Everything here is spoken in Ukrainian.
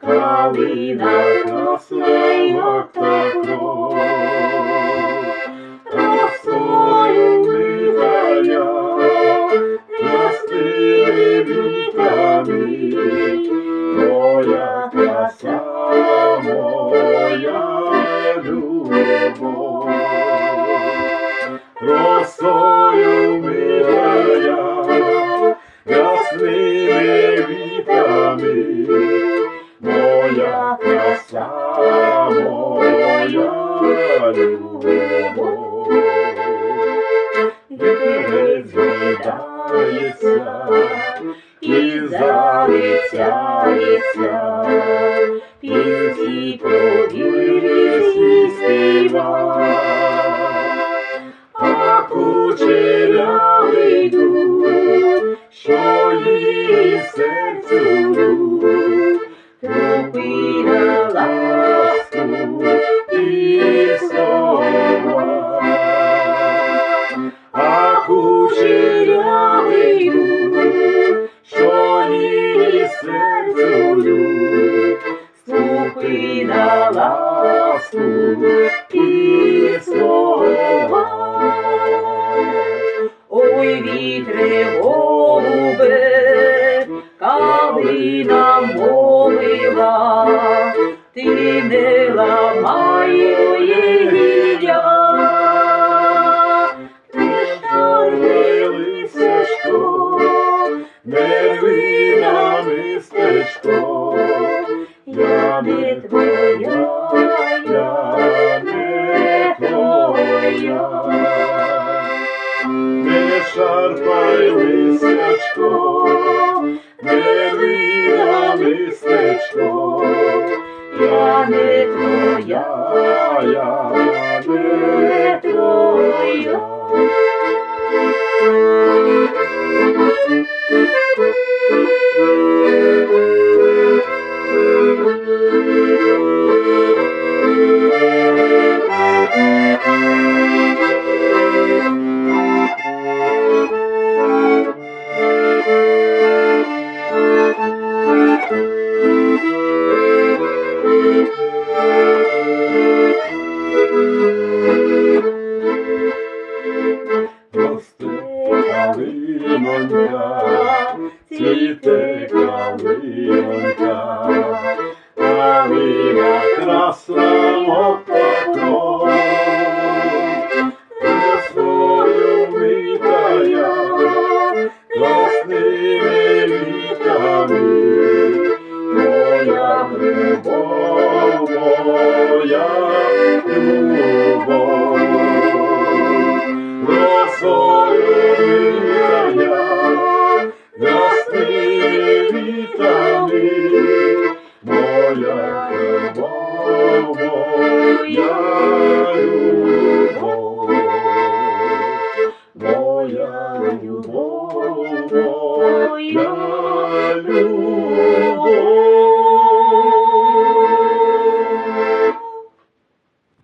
калина красива тако, росою витая, ясними вітами, моя краса, моя любов. Росою милая, ясними вітами, моя краса, моя любов. І залицяється, пінці повірі співа. А кучерявий дух, що її серцю серцю ступила ласку і слова. Ой, вітре, голубе, калина молила, не твоя, я не твоя. Не шарпай лисячко, не вина містечко, я не твоя, я не твоя. Калинонька, цвіте калинонька, калина красна отако, Росою витая, класними літами, моя любов, моя любов. Росою